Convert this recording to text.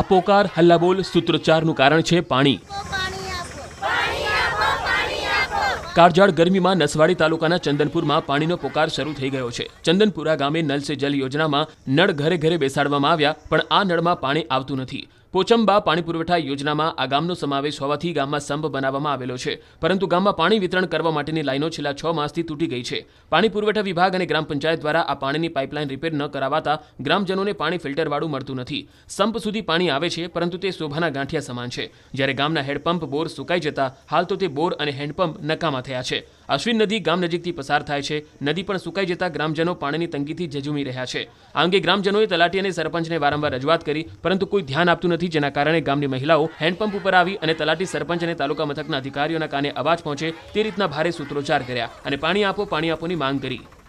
આ પોકાર હલ્લાબોલ સૂત્રોચ્ચારનું કારણ છે પાણી. કાળઝાળ ગરમીમાં નસવાડી તાલુકાના ચંદનપુરમાં પાણીનો પોકાર શરૂ થઈ ગયો છે. ચંદનપુરા ગામે નલ સે જલ યોજનામાં નળ ઘરે ઘરે બેસાડવામાં આવ્યા, પણ આ નળમાં પાણી આવતું નથી. પોચંબા પાણી પુરવઠા યોજનામાં આ ગામનો સમાવેશ હોવાથી ગામમાં સંપ બનાવવામાં આવેલો છે. પરંતુ ગામમાં પાણી વિતરણ કરવા માટેની લાઈનો છેલ્લા છ માસથી તૂટી ગઈ છે. પાણી પુરવઠા વિભાગ અને ગ્રામ પંચાયત દ્વારા આ પાણીની પાઇપલાઇન રિપેર ન કરાવાતા ગ્રામજનોને પાણી ફિલ્ટરવાળું મળતું નથી. સંપ સુધી પાણી આવે છે, પરંતુ તે શોભાના ગાંઠિયા સમાન છે. જ્યારે ગામના હેડપંપ બોર સુકાઈ જતા, હાલ તો તે બોર અને હેન્ડપંપ નકામા થયા છે. અશ્વિન નદી ગામ નજીકથી પસાર થાય છે. નદી પણ સુકાઈ જતા ગ્રામજનો પાણીની તંગીથી ઝઝૂમી રહ્યા છે. આ અંગે ગ્રામજનોએ તલાટી અને સરપંચને વારંવાર રજૂઆત કરી, પરંતુ કોઈ ધ્યાન આપતું નથી. જેના કારણે ગામની મહિલાઓ હેન્ડપંપ ઉપર આવી અને તલાટી સરપંચ અને તાલુકા મથકના અધિકારીઓના કાને અવાજ પહોંચે તે રીતના ભારે સૂત્રોચ્ચાર કર્યા અને પાણી આપો, પાણી આપોની માંગ કરી.